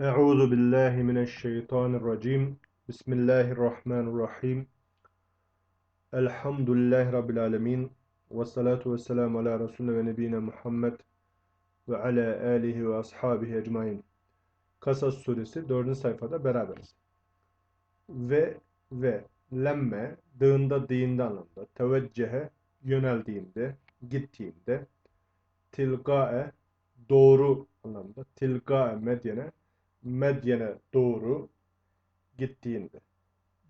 Euzu billahi mineşşeytanirracim. Bismillahirrahmanirrahim. Elhamdülillahi rabbil alamin. Ve salatu ve selam ala Resulü ve nebine Muhammed ve ala alihi ve ashabihi ecmain. Kasas suresi 4. sayfada beraberiz. Ve ve lemme dığında dinde anlamda. Teveccehe yöneldiğimde, gittiğimde. Tilgae doğru anlamda. Tilgae medyene Medyen'e doğru gittiğinde.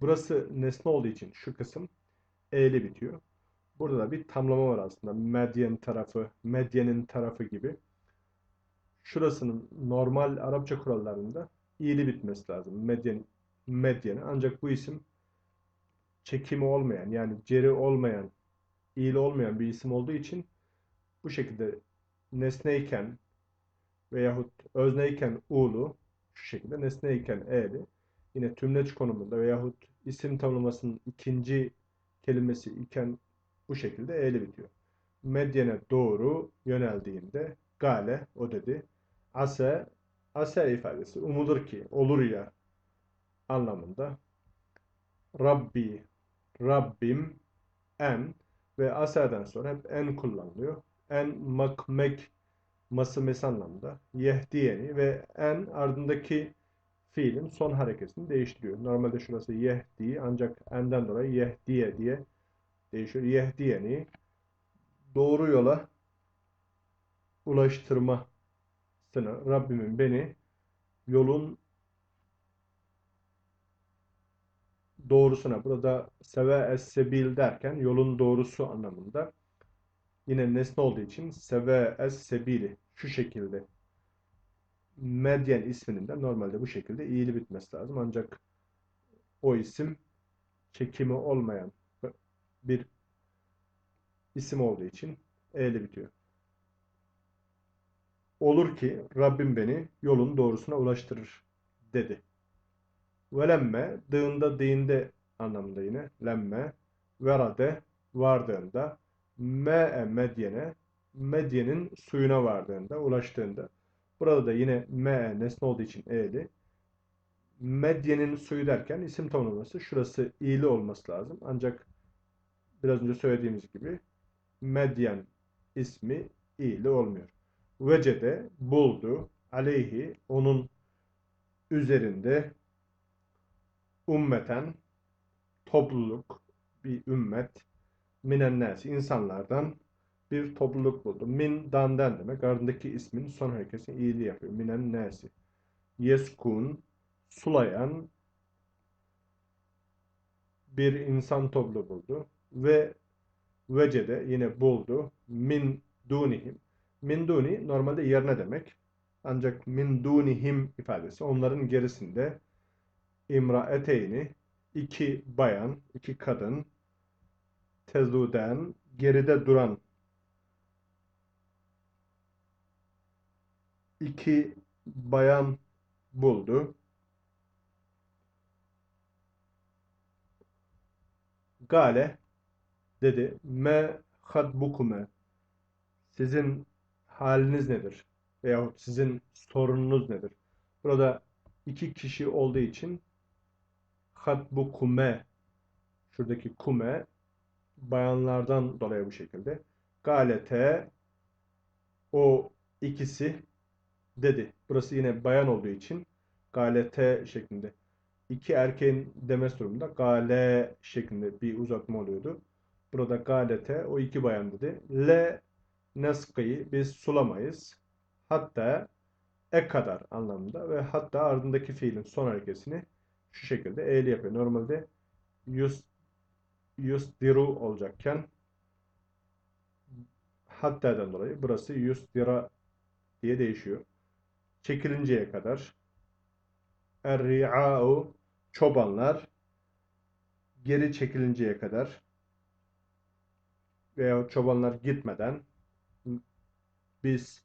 Burası nesne olduğu için şu kısım e'li bitiyor. Burada da bir tamlama var aslında. Medyen tarafı, Medyen'in tarafı gibi. Şurasının normal Arapça kurallarında i'li bitmesi lazım. Medyen, Medyen'e. Ancak bu isim çekimi olmayan yani ceri olmayan, i'li olmayan bir isim olduğu için bu şekilde nesneyken veyahut özneyken u'lu şu şekilde nesneyken e'li yine tümleç konumunda veyahut isim tanımlamasının ikinci kelimesi iken bu şekilde e'li bitiyor. Medyene doğru yöneldiğinde gale o dedi. Ase ase ifadesi umulur ki olur ya anlamında. Rabbi Rabbim en ve ase'den sonra hep en kullanılıyor. En makmek ması mes anlamda yehdiyeni ve en ardındaki fiilin son hareketini değiştiriyor. Normalde şurası yehdi ancak enden dolayı yehdiye diye değişiyor. Yehdiyeni doğru yola ulaştırmasını Rabbimin beni yolun doğrusuna burada seve es-sebil derken yolun doğrusu anlamında yine nesne olduğu için seve es-sebili şu şekilde Medyen isminin de normalde bu şekilde iyili bitmesi lazım. Ancak o isim çekimi olmayan bir isim olduğu için e'li bitiyor. Olur ki Rabbim beni yolun doğrusuna ulaştırır dedi. Ve lemme dığında dinde anlamında yine lemme verade vardığında me'e medyene Medyen'in suyuna vardığında, ulaştığında. Burada da yine me nesne olduğu için e'li. Medyen'in suyu derken isim tanımlaması şurası i'li olması lazım. Ancak biraz önce söylediğimiz gibi Medyen ismi i'li olmuyor. Vecede buldu aleyhi onun üzerinde ümmeten topluluk bir ümmet minen insanlardan bir topluluk buldu. Min dandan demek. Ardındaki ismin son hareketini iyiliği yapıyor. Minen nesi. Yeskun sulayan bir insan topluluğu buldu. Ve vecede yine buldu. Min dunihim. Min duni normalde yerine demek. Ancak min dunihim ifadesi onların gerisinde imraeteyni iki bayan, iki kadın tezuden geride duran iki bayan buldu. Gale dedi me hatbukume sizin haliniz nedir? Veyahut sizin sorununuz nedir? Burada iki kişi olduğu için hatbukume şuradaki kume bayanlardan dolayı bu şekilde. Galete o ikisi dedi. Burası yine bayan olduğu için galete şeklinde. İki erkeğin demesi durumunda gale şeklinde bir uzatma oluyordu. Burada galete o iki bayan dedi. Le neskıyı biz sulamayız. Hatta e kadar anlamında ve hatta ardındaki fiilin son hareketini şu şekilde e'li yapıyor. Normalde yus yusdiru olacakken hatta'dan dolayı burası yusdira diye değişiyor çekilinceye kadar er-ri'a'u çobanlar geri çekilinceye kadar veya çobanlar gitmeden biz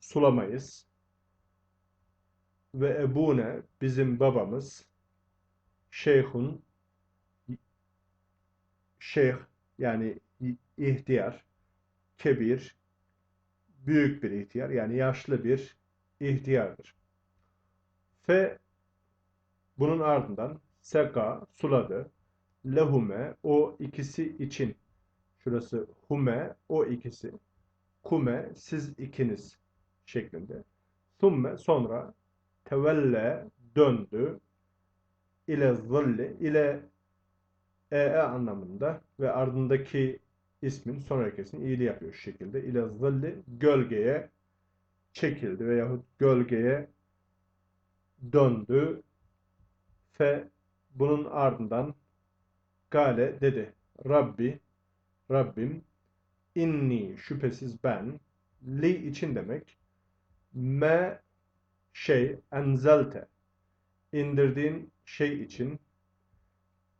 sulamayız. Ve ebune bizim babamız şeyhun şeyh yani ihtiyar kebir büyük bir ihtiyar yani yaşlı bir ihtiyardır. Fe bunun ardından seka suladı. Lehume o ikisi için. Şurası hume o ikisi. Kume siz ikiniz şeklinde. Thumme sonra tevelle döndü ile zilli ile ee anlamında ve ardındaki ismin son hareketini iyili yapıyor şu şekilde. İle gölgeye çekildi veyahut gölgeye döndü. Fe bunun ardından Gale dedi. Rabbi, Rabbim, inni şüphesiz ben, li için demek, me şey, enzelte, indirdiğin şey için,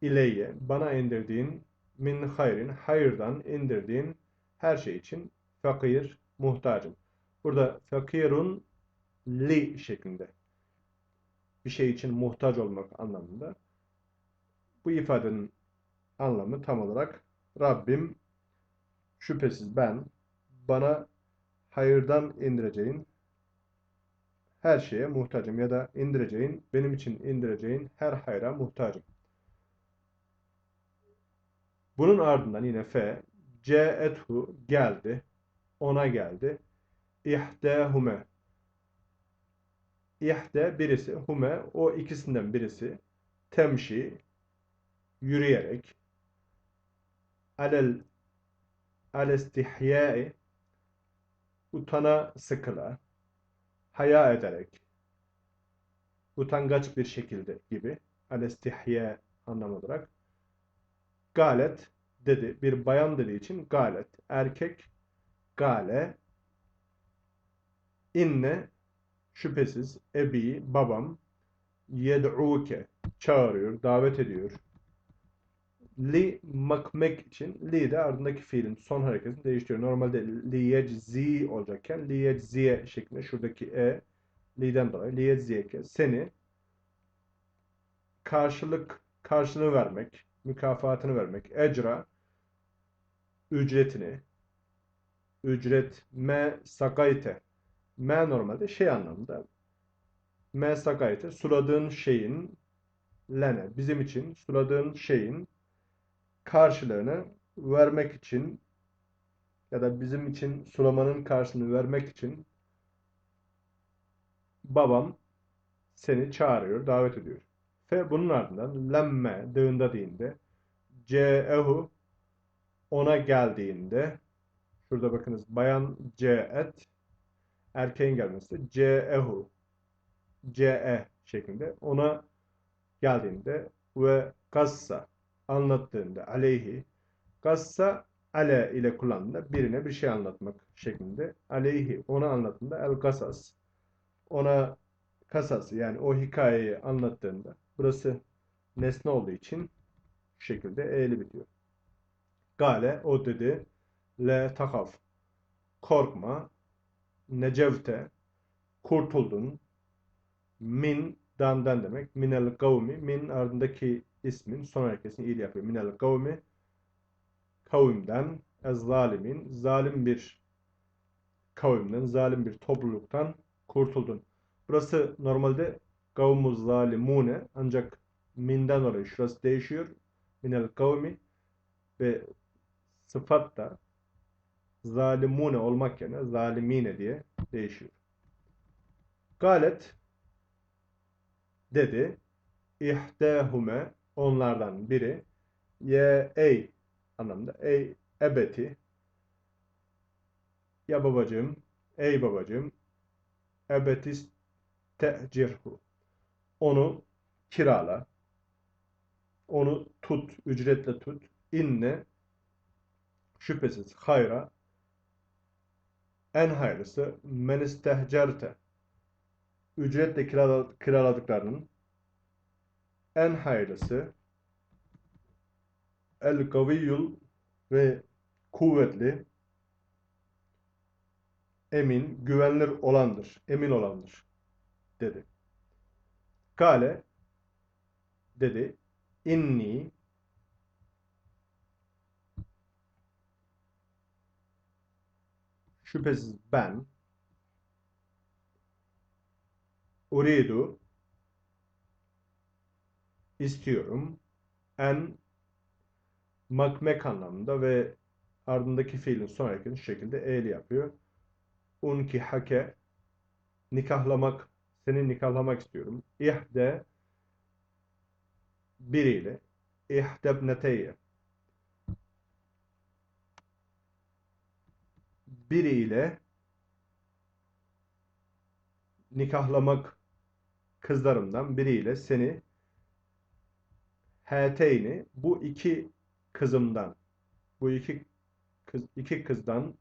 ileyye, bana indirdiğin, min hayrin, hayırdan indirdiğin her şey için, fakir, muhtacım. Burada fakirun li şeklinde bir şey için muhtaç olmak anlamında. Bu ifadenin anlamı tam olarak Rabbim şüphesiz ben bana hayırdan indireceğin her şeye muhtacım ya da indireceğin benim için indireceğin her hayra muhtacım. Bunun ardından yine fe ce'ethu geldi ona geldi. İhdehume ihde birisi hume o ikisinden birisi temşi yürüyerek. Alel alestihyai utana sıkıla haya ederek. Utangaç bir şekilde gibi alestihya anlam olarak galet dedi bir bayan dediği için galet. Erkek gale. İnne şüphesiz ebi babam. Yed'uke çağırıyor davet ediyor. Li makmek için li de ardındaki fiilin son hareketini değiştiriyor. Normalde li yeczi olacakken li yecziye şeklinde şuradaki e li'den dolayı li yecziyeke seni karşılık karşılığını vermek, mükafatını vermek, ecra ücretini ücret me sakayte me normalde şey anlamında me sakayte suladığın şeyin lene bizim için suladığın şeyin karşılığını vermek için ya da bizim için sulamanın karşılığını vermek için babam seni çağırıyor, davet ediyor. Ve bunun ardından lemme dığında deyinde ce'ehu ona geldiğinde şurada bakınız bayan ce'et erkeğin gelmesi ce'ehu ce'e şeklinde ona geldiğinde ve kassa anlattığında aleyhi gassa ale ile kullandığında birine bir şey anlatmak şeklinde aleyhi ona anlattığında el kasas ona kasası yani o hikayeyi anlattığında burası nesne olduğu için şu şekilde e'li bitiyor. Gale o dedi le takaf korkma necevte kurtuldun min dandan demek minel kavmi min ardındaki ismin son hareketini iyi yapıyor. Minel kavmi kavimden ez zalimin zalim bir kavimden, zalim bir topluluktan kurtuldun. Burası normalde kavmuz zalimune ancak minden dolayı şurası değişiyor. Minel kavmi ve sıfat da zalimune olmak yerine zalimine diye değişiyor. Galet dedi ihdehume onlardan biri ye ey anlamda ey ebeti ya babacığım ey babacığım ebetis te'cirhu onu kirala onu tut ücretle tut inne şüphesiz hayra en hayırlısı men istehcerte ücretle kiraladıklarının en hayırlısı el kaviyul ve kuvvetli emin, güvenilir olandır, emin olandır dedi. Kale dedi inni şüphesiz ben uridu istiyorum. En makmek anlamında ve ardındaki fiilin son hareketini şekilde e'li yapıyor. Unki hake nikahlamak seni nikahlamak istiyorum. İhde biriyle ihdebneteyye biriyle nikahlamak kızlarımdan biriyle seni hateyni bu iki kızımdan bu iki kız iki kızdan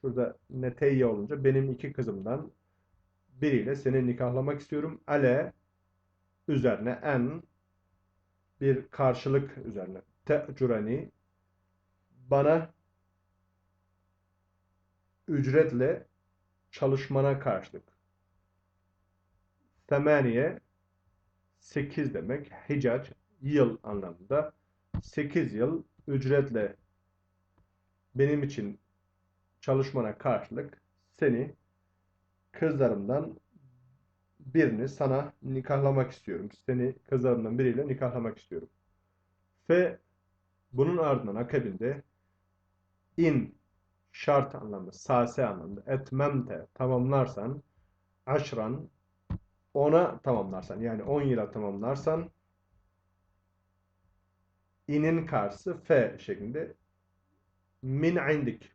şurada neteyye olunca benim iki kızımdan biriyle seni nikahlamak istiyorum. Ale üzerine en bir karşılık üzerine. Te'cureni bana ücretle çalışmana karşılık. Semaniye 8 demek. Hicac yıl anlamında. 8 yıl ücretle benim için çalışmana karşılık seni kızlarımdan birini sana nikahlamak istiyorum. Seni kızlarımdan biriyle nikahlamak istiyorum. Ve bunun ardından akabinde in şart anlamında, sase anlamında etmemte tamamlarsan aşran ona tamamlarsan yani 10 yıla tamamlarsan inin karşısı fe şeklinde min indik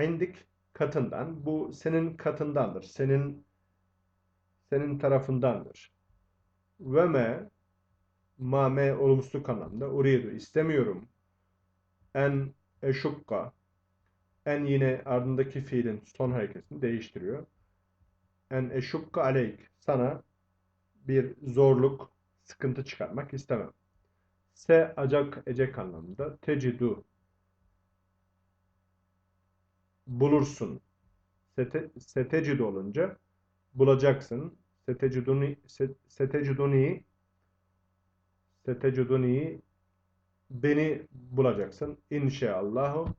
indik katından bu senin katındandır. Senin senin tarafındandır. Ve me ma me olumsuzluk anlamda uridu istemiyorum. En eşukka en yine ardındaki fiilin son hareketini değiştiriyor. En eşukka aleyk sana bir zorluk, sıkıntı çıkarmak istemem. Se acak ecek anlamında tecidu bulursun. Sete, setecidu olunca bulacaksın. Seteciduni seteciduni seteciduni beni bulacaksın. İnşaallahu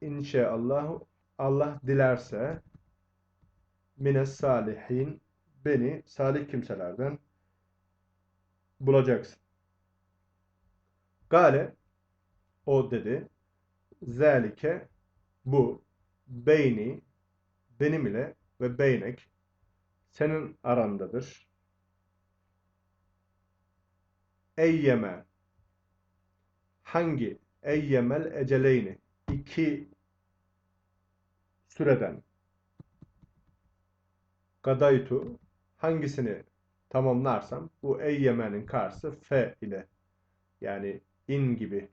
İnşaallahu Allah dilerse mines salihin beni salih kimselerden bulacaksın. Gale o dedi. Zelike bu beyni benim ile ve beynek senin arandadır. Eyyeme hangi eyyemel eceleyni iki süreden gadaytu hangisini tamamlarsam bu eyyemenin karşısı fe ile yani in gibi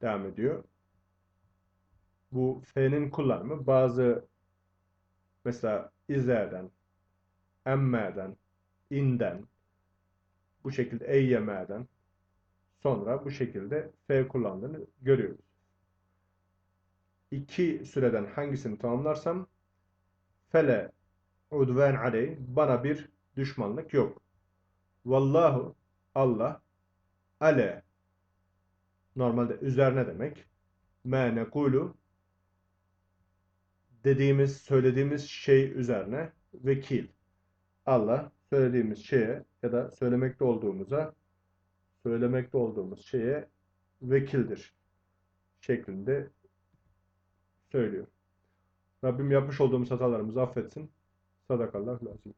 devam ediyor. Bu fe'nin kullanımı bazı mesela izlerden, emmeden, inden bu şekilde eyyemeden sonra bu şekilde fe kullandığını görüyoruz iki süreden hangisini tamamlarsam fele udven aley bana bir düşmanlık yok. Vallahu Allah ale normalde üzerine demek. Me nekulu dediğimiz, söylediğimiz şey üzerine vekil. Allah söylediğimiz şeye ya da söylemekte olduğumuza söylemekte olduğumuz şeye vekildir şeklinde söylüyor. Rabbim yapmış olduğumuz hatalarımızı affetsin. Sadakallahu lazim.